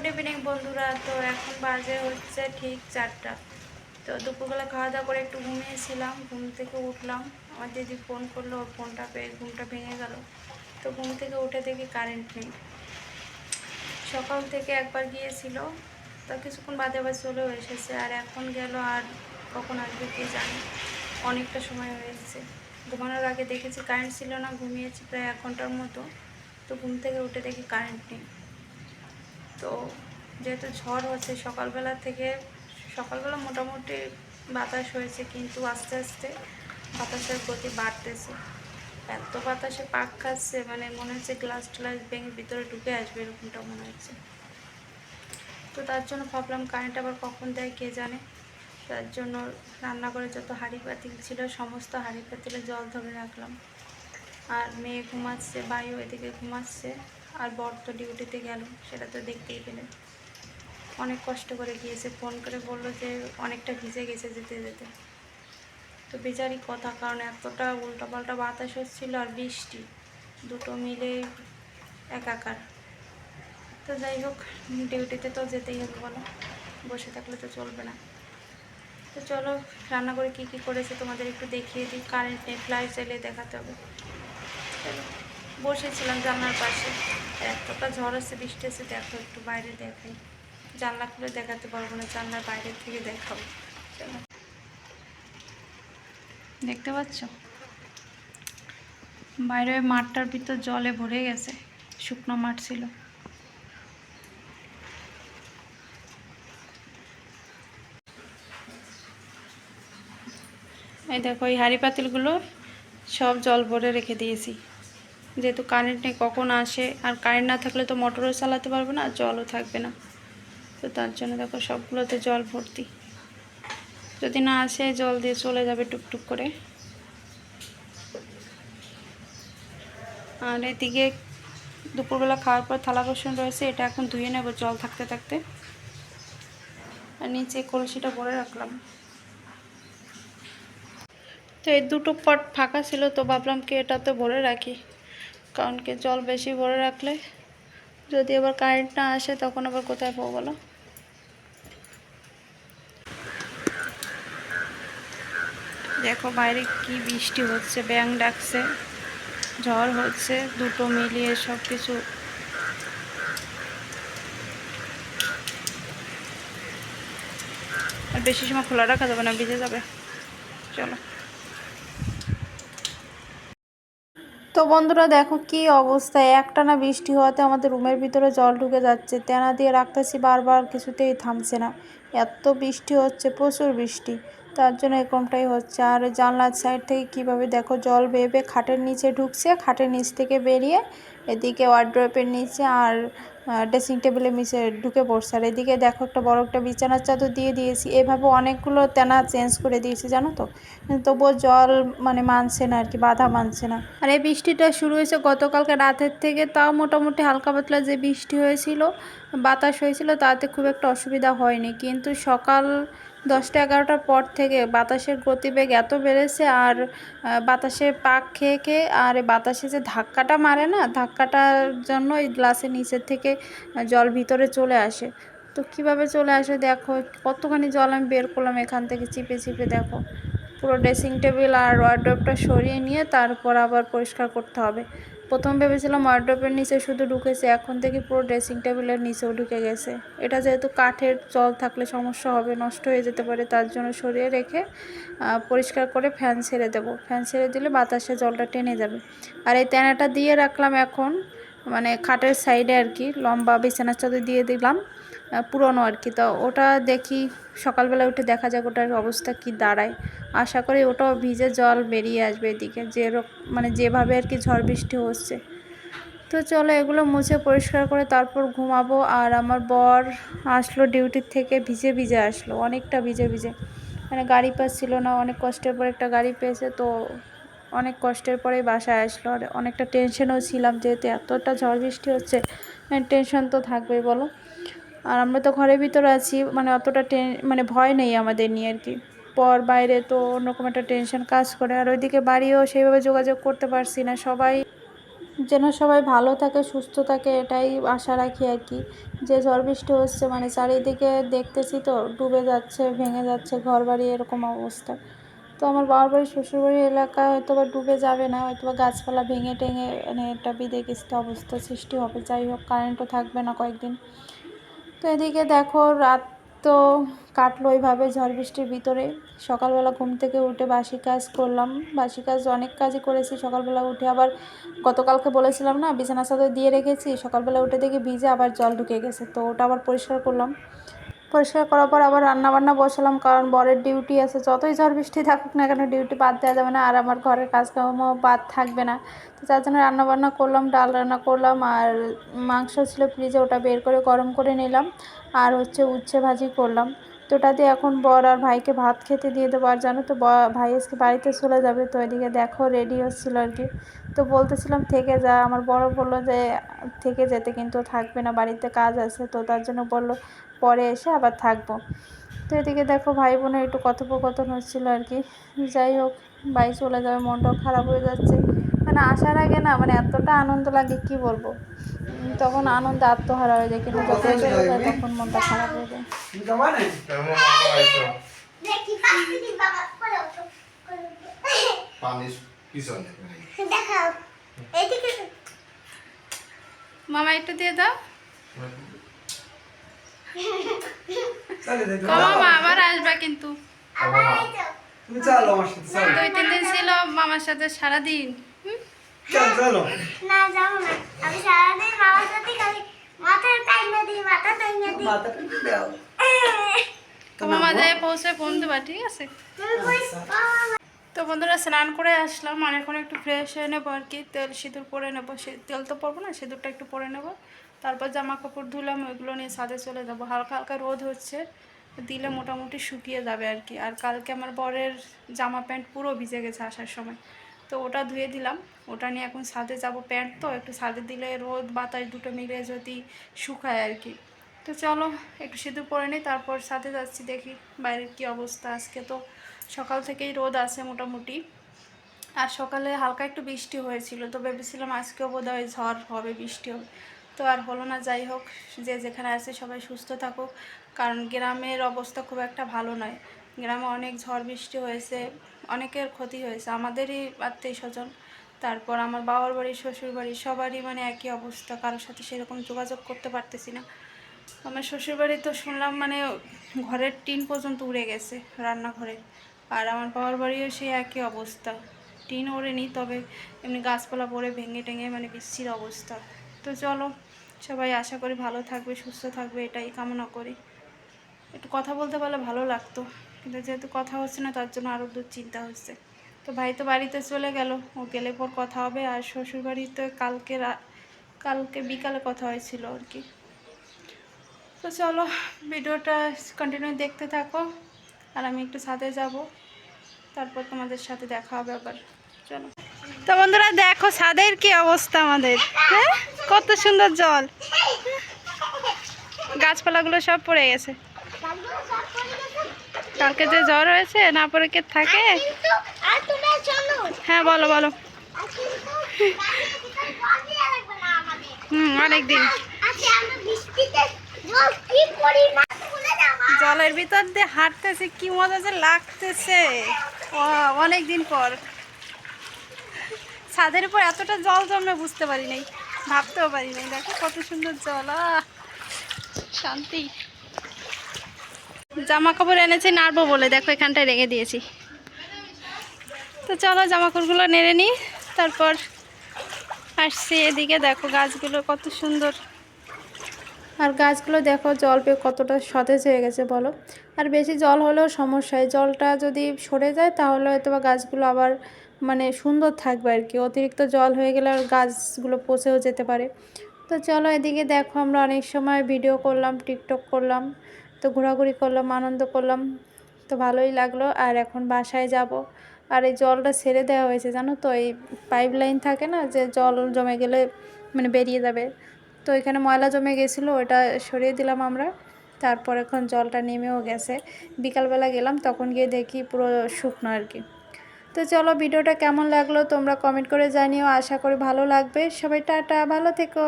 Good evening বন্ধুরা। তো এখন বাজে হচ্ছে ঠিক চারটা। তো দুপুরবেলা খাওয়া দাওয়া করে একটু ঘুমিয়েছিলাম, ঘুম থেকে উঠলাম। আমার দিদি ফোন করল, ওর ফোনটা পেয়ে ঘুমটা ভেঙে গেল। তো ঘুম থেকে উঠে দেখি কারেন্ট নেই। সকাল থেকে একবার গিয়েছিল, তো কিছুক্ষণ বাদে আবার চলেও এসেছে। আর এখন গেল আর কখন আসবে কে জানে? অনেকটা সময় হয়েছে ঘুমানোর আগে দেখেছি কারেন্ট ছিল না, ঘুমিয়েছি প্রায় এক ঘণ্টার মতো। তো ঘুম থেকে উঠে দেখি কারেন্ট নেই। তো যেহেতু ঝড় হচ্ছে, সকালবেলা থেকে, সকালবেলা মোটামুটি বাতাস হয়েছে, কিন্তু আস্তে আস্তে বাতাসের গতি বাড়তেছে। এত বাতাসে পাক খাচ্ছে মানে মনে হচ্ছে গ্লাস ট্লাস ভেঙে ভিতরে ঢুকে আসবে, এরকমটা মনে হচ্ছে। তো তার জন্য ভাবলাম কারেন্ট আবার কখন দেয় কে জানে? তার জন্য রান্নাঘরে যত হাঁড়ি পাতিল ছিল, সমস্ত হাঁড়ি পাতিলে জল ধরে রাখলাম। আর মেয়ে ঘুমাচ্ছে বায়ু এদিকে ঘুমাচ্ছে। আর বর তো ডিউটিতে গেল, সেটা তো দেখতেই পেলেন। অনেক কষ্ট করে গিয়েছে, ফোন করে বলল যে অনেকটা ভিজে গেছে যেতে যেতে। তো বেচারি কথা, কারণ এতটা উল্টাপাল্টা বাতাস হচ্ছিল আর বৃষ্টি, দুটো মিলে একাকার। তো যাই হোক, ডিউটিতে তো যেতেই হবে বলো, বসে থাকলে তো চলবে না। তো চলো, রান্না করে কী কী করেছে তোমাদের একটু দেখিয়ে দিই কারেন্ট নেই ফ্লাইট চাইলে দেখাতে হবে। চলো। বসেছিলাম জানলার পাশে। এতটা ঝড় আসছে বৃষ্টি আছে দেখো একটু বাইরে দেখাই। জানলা খুলে দেখাতে পারব না, জানলার বাইরে থেকে দেখাবো। দেখতে পাচ্ছ? বাইরে মাঠটার ভিতর জলে ভরে গেছে, শুকনো মাঠ ছিল। এই দেখো, এই হাঁড়ি পাতিলগুলো সব জল ভরে রেখে দিয়েছি। যেহেতু কারেন্ট নেই, কখন আসে? আর কারেন্ট না থাকলে তো মোটরও চালাতে পারবে না, আর জলও থাকবে না। তো তার জন্য দেখো সবগুলোতে জল ভর্তি। যদি না আসে, জল দিয়ে চলে যাবে টুকটুক করে। আর এদিকে দুপুরবেলা খাওয়ার পর থালা বাসন রয়েছে, এটা এখন ধুয়ে নেব জল থাকতে থাকতে। আর নিচে কলসিটা ভরে রাখলাম। তো এই দুটো পট ফাঁকা ছিল, তো ভাবলাম কি এটাতে ভরে রাখি। কারণ কি, জল বেশি ভরে রাখলে যদি আবার কারেন্ট না আসে, তখন আবার কোথায় পাবো বলো? দেখো বাইরে কি বৃষ্টি হচ্ছে, ব্যাং ডাকছে, ঝড় হচ্ছে, দুটো মিলিয়ে সব কিছু আর বেশি সময় খোলা রাখা যাবে না, ভিজে যাবে। চলো। তো বন্ধুরা দেখো কি অবস্থা। একটানা বৃষ্টি হওয়াতে আমাদের রুমের ভিতরে জল ঢুকে যাচ্ছে। তেনা দিয়ে রাখতেছি বারবার, কিছুতেই থামছে না। এত বৃষ্টি হচ্ছে, প্রচুর বৃষ্টি। তার জন্য এরকমটাই হচ্ছে। আর জানলার সাইড থেকে কীভাবে দেখো জল বেয়ে বেয়ে খাটের নিচে ঢুকছে, খাটের নিচ থেকে বেরিয়ে এদিকে ওয়ার্ড্রপের নিচে আর ড্রেসিং টেবিলের নিচে ঢুকে পড়ছে। আর এদিকে দেখো একটা বড় একটা বিছানার চাদর দিয়ে দিয়েছি। এভাবে অনেকগুলো তেনা চেঞ্জ করে দিয়েছি, জানো তো? তবুও জল মানে মানছে না আর কি বাধা মানছে না। আর এই বৃষ্টিটা শুরু হয়েছে গতকালকে রাতের থেকে। তাও মোটামুটি হালকা পাতলা যে বৃষ্টি হয়েছিল, বাতাস হয়েছিল, তাতে খুব একটা অসুবিধা হয়নি। কিন্তু সকাল দশটা এগারোটার পর থেকে বাতাসের গতিবেগ এত বেড়েছে আর বাতাসে পাক খেয়ে খেয়ে আর বাতাসে যে ধাক্কাটা মারে না, ধাক্কাটার জন্য এই গ্লাসের নিচের থেকে জল ভিতরে চলে আসে। তো কীভাবে চলে আসে দেখো, কতখানি জল আমি বের করলাম এখান থেকে চিপে চিপে দেখো। পুরো ড্রেসিং টেবিল আর ওয়ার্ড্রপটা সরিয়ে নিয়ে তারপর আবার পরিষ্কার করতে হবে। প্রথম ভেবেছিলাম ওয়ার্ড্রপের নিচে শুধু ঢুকেছে, এখন থেকে পুরো ড্রেসিং টেবিলের নিচেও ঢুকে গেছে। এটা যেহেতু কাঠের জল থাকলে সমস্যা হবে, নষ্ট হয়ে যেতে পারে, তার জন্য সরিয়ে রেখে পরিষ্কার করে ফ্যান ছেড়ে দেব। ফ্যান ছেড়ে দিলে বাতাসে জলটা টেনে যাবে। আর এই তেনাটা দিয়ে রাখলাম এখন মানে খাটের সাইডে আর কি, লম্বা বিছানার চাদর দিয়ে দিলাম। পুরনো আর কি। তো ওটা দেখি সকালবেলা উঠে দেখা যাক ওটার অবস্থা কি দাঁড়ায়। আশা করি ওটাও ভিজে জল বেরিয়ে আসবে এদিকে, যে মানে যেভাবে আর কি ঝড় বৃষ্টি হচ্ছে। তো চলো এগুলো মুছে পরিষ্কার করে তারপর ঘুমাবো। আর আমার বর আসলো ডিউটির থেকে, ভিজে ভিজে আসলো, অনেকটা ভিজে ভিজে। মানে গাড়ি পাচ্ছিল না, অনেক কষ্টের পর একটা গাড়ি পেয়েছে, তো অনেক কষ্টের পরেই বাসায় আসলো। আর অনেকটা টেনশনও ছিলাম, যেহেতু এতটা ঝড় বৃষ্টি হচ্ছে টেনশন তো থাকবেই, বলো। আর আমরা তো ঘরের ভিতরে আছি মানে অতটা টেন মানে ভয় নেই আমাদের নিয়ে আর কি। পর বাইরে তো অন্যরকম একটা টেনশন কাজ করে, আর ওইদিকে বাড়িও সেইভাবে যোগাযোগ করতে পারছি না, সবাই যেন সবাই ভালো থাকে, সুস্থ থাকে, এটাই আশা রাখি আর কি। যে ঝড় বৃষ্টি হচ্ছে মানে চারিদিকে দেখতেছি তো, ডুবে যাচ্ছে, ভেঙে যাচ্ছে ঘর বাড়ি এরকম অবস্থা। তো আমার বাবার বাড়ি শ্বশুরবাড়ি এলাকা হয়তো বা ডুবে যাবে না হয়তো বা গাছপালা ভেঙে টেঙে মানে একটা বিদেকিস্ত অবস্থা সৃষ্টি হবে, যাই হোক কারেন্টও থাকবে না কয়েকদিন। তো এদিকে দেখো রাত তো কাটলো ওইভাবে ঝড় বৃষ্টির ভিতরে। সকালবেলা ঘুম থেকে উঠে বাসি কাজ করলাম। বাসি কাজ অনেক কাজই করেছি। সকালবেলা উঠে আবার গতকালকে বলেছিলাম না বিছানা চাদর দিয়ে রেখেছি। সকালবেলা উঠে দেখি ভিজে আবার জল ঢুকে গেছে। তো ওটা আবার পরিষ্কার করলাম। পরিষ্কার করার পর আবার রান্না বান্না বসালাম, কারণ বরের ডিউটি আছে। যতই ঝড় বৃষ্টি থাকুক না কেন, ডিউটি বাদ দেওয়া যাবে না, আর আমার ঘরের কাজকর্ম বাদ থাকবে না। তো যার জন্য রান্না বান্না করলাম, ডাল রান্না করলাম, আর মাংস ছিল ফ্রিজে, ওটা বের করে গরম করে নিলাম, আর হচ্ছে উচ্ছে ভাজি করলাম। তো দিয়ে এখন বর আর ভাইকে ভাত খেতে দিয়ে দেবো। আর জানো তো ভাই আজকে বাড়িতে চলে যাবে, তো এদিকে দেখো রেডি হচ্ছিল আর কি। তো বলতেছিলাম, থেকে যা। আমার বড় বলল যে, থেকে যেতে কিন্তু থাকবে না, বাড়িতে কাজ আছে। তো তার জন্য বলল, পরে এসে আবার থাকব। তো এদিকে দেখো ভাই বোনের একটু কথোপকথন হচ্ছিল আর কি। যাই হোক ভাই চলে যাবে, মনটাও খারাপ হয়ে যাচ্ছে। মানে আসার আগে না মানে এতটা আনন্দ লাগে, কি বলব? তখন আনন্দ আত্মহারা হয়ে যায় কিন্তু যখন চলে যায় তখন মনটা খারাপ হয়ে যায়। মামা একটু দিয়ে দাও। চলে মামা আবার আসবা কিন্তু। দুই তিন দিন ছিল মামার সাথে সারাদিন। চল চলো। না যাব না। আমি সারাদিন মামার সাথে খালি মাথার টাইমে দিই মাথা টাইমে দিই। মাথাটা দাও। তো মামা যায় পৌঁছে ফোন দেবা ঠিক আছে? বাবা তো বন্ধুরা স্নান করে আসলাম। আর এখন একটু ফ্রেশ হয়ে নেব আর কি। তেল সিঁদুর পরে নেব। সে তেল তো পরবো না সিঁদুরটা একটু পরে নেব। তারপর জামা কাপড় ধুলাম ওইগুলো নিয়ে ছাদে চলে যাব। হালকা হালকা রোদ হচ্ছে। দিলে মোটামুটি শুকিয়ে যাবে আর কি। আর কালকে আমার বরের জামা প্যান্ট পুরো ভিজে গেছে আসার সময়। তো ওটা ধুয়ে দিলাম। ওটা নিয়ে এখন ছাদে যাব প্যান্ট তো, একটু ছাদে দিলে রোদ, বাতাস দুটো মিলে যদি শুকায় আর কি। তো চলো, একটু সিঁদুর পরে নিই, তারপর সাথে যাচ্ছি দেখি বাইরের কি অবস্থা। আজকে তো সকাল থেকেই রোদ আছে মোটামুটি। আর সকালে হালকা একটু বৃষ্টি হয়েছিল, তো ভেবেছিলাম আজকেও বোধহয় ঝড় হবে, বৃষ্টি হবে। তো আর হলো না, যাই হোক, যে যেখানে আছে সবাই সুস্থ থাকুক, কারণ গ্রামের অবস্থা খুব একটা ভালো নয়। গ্রামে অনেক ঝড় বৃষ্টি হয়েছে, অনেকের ক্ষতি হয়েছে, আমাদেরই আত্মীয় স্বজন। তারপর আমার বাবার বাড়ি, শ্বশুর বাড়ি, সবারই মানে একই অবস্থা, কারোর সাথে সেরকম যোগাযোগ করতে পারতেছি না। আমার শ্বশুরবাড়ি তো শুনলাম মানে ঘরের টিন পর্যন্ত উড়ে গেছে রান্নাঘরে, আর আমার বাবার বাড়িও সেই একই অবস্থা। টিন ওড়েনি, তবে এমনি গাছপালা পড়ে ভেঙে টেঙে মানে বিচ্ছির অবস্থা। তো চলো, সবাই আশা করি ভালো থাকবে, সুস্থ থাকবে, এটাই কামনা করি। একটু কথা বলতে পারলে ভালো লাগতো। কিন্তু যেহেতু কথা হচ্ছে না, তার জন্য আরও চিন্তা হচ্ছে। তো ভাই তো বাড়িতে চলে গেল, ও গেলে পর কথা হবে। আর শ্বশুরবাড়িতে কালকে কালকে বিকালে কথা হয়েছিল আর কি। তো চলো, ভিডিওটা কন্টিনিউ দেখতে থাকো, আর আমি একটু ছাদে যাব। তারপর তোমাদের সাথে দেখা হবে আবার। চলো। তো বন্ধুরা, দেখো ছাদের কি অবস্থা আমাদের। হ্যাঁ? কত সুন্দর জল। গাছপালাগুলো সব পড়ে গেছে। কালকে যে জ্বর হয়েছে না পরে কে থাকে? হ্যাঁ বলো বলো। হুম অনেক দিন। আজকে আমরা বৃষ্টিতে জল কি করি না ভুলে যাও মা। জলের ভিতর দিয়ে হাঁটতেছে কি মজা যে লাগতেছে। অনেক দিন পর। ছাদের উপর এতটা জল জমে বুঝতে পারি নাই ভাবতেও পারি নাই। দেখো কত সুন্দর জল শান্তি। জামা কাপড় এনেছি, নাড়বো বলে। দেখো, এখানটায় রেখে দিয়েছি। তো চলো জামা কাপড়গুলো নেড়ে নিই। তারপর আসছি এদিকে। দেখো, গাছগুলো কত সুন্দর। আর গাছগুলো দেখো, জল পেয়ে কতটা সতেজ হয়ে গেছে, বলো। আর বেশি জল হলেও সমস্যা হয় জলটা যদি সরে যায়, তাহলে হয়তো বা গাছগুলো আবার মানে সুন্দর থাকবে আর কি। অতিরিক্ত জল হয়ে গেলে আর গাছগুলো পচেও যেতে পারে। তো চলো, এদিকে দেখো, আমরা অনেক সময় ভিডিও করলাম, টিকটক করলাম। তো ঘোরাঘুরি করলাম, আনন্দ করলাম। তো ভালোই লাগল। আর এখন বাসায় যাব। আর এই জলটা ছেড়ে দেওয়া হয়েছে, জানো তো? এই পাইপ লাইন থাকে না যে জল জমে গেলে মানে বেরিয়ে যাবে। তো এখানে ময়লা জমে গেছিল, ওটা সরিয়ে দিলাম আমরা। তারপর এখন জলটা নেমেও গেছে। বিকালবেলা গেলাম, তখন গিয়ে দেখি পুরো শুকনো আর কি। তো চলো, ভিডিওটা কেমন লাগল তোমরা কমেন্ট করে জানিও। আশা করি ভালো লাগবে। সবাই টাটা, ভালো থেকো।